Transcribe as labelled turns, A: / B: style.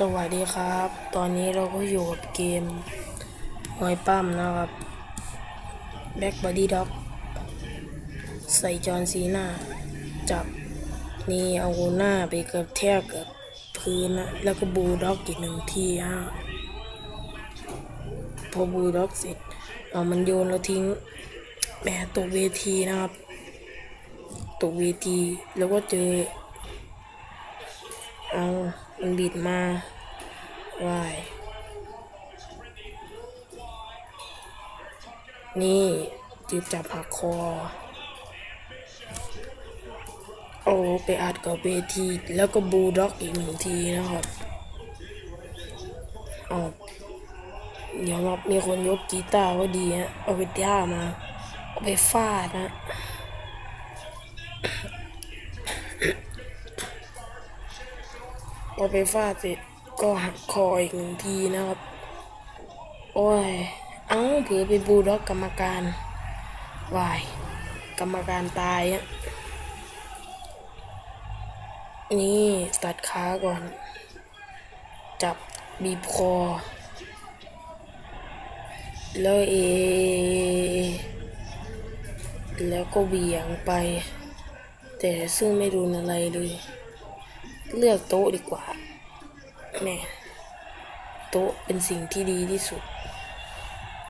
A: สวัสดีครับ ตอนนี้เราก็อยู่กับเกมหอยปั้มนะครับ Back Body Dog ใส่จอนซีหน้า จับนี่เอาหน้าไปกระแทกกับพื้นนะแล้วก็บูด็อกอีกหนึ่งทีฮะพอบูด็อกเสร็จ เอามันโยนแล้วทิ้งแหมตกเวทีนะครับ ตกเวทีแล้วก็เจอ เอามันบิดมาวายนี่จืบจับหักคอ โอ้ไปอัดกับเวที แล้วก็บูด็อกอีกหนึ่งทีนะครับเอาเดี๋ยวครับมีคนยกกีตาร์ก็ดีฮะเอาไปย่ามา เอาไปฟาดนะ พอไปฟาดเสร็จก็หักคออีกหนึ่งทีนะครับ โอ้ย เอ้าเผือไปบูด็อกกรรมการวาย กรรมการตายอะนี่ตัดขาก่อน จับบีบคอ แล้วเอ แล้วก็เบี่ยงไป แต่ซึ่งไม่รุนอะไรเลย เลือกโต๊ะดีกว่าแม่โต๊ะเป็นสิ่งที่ดีที่สุด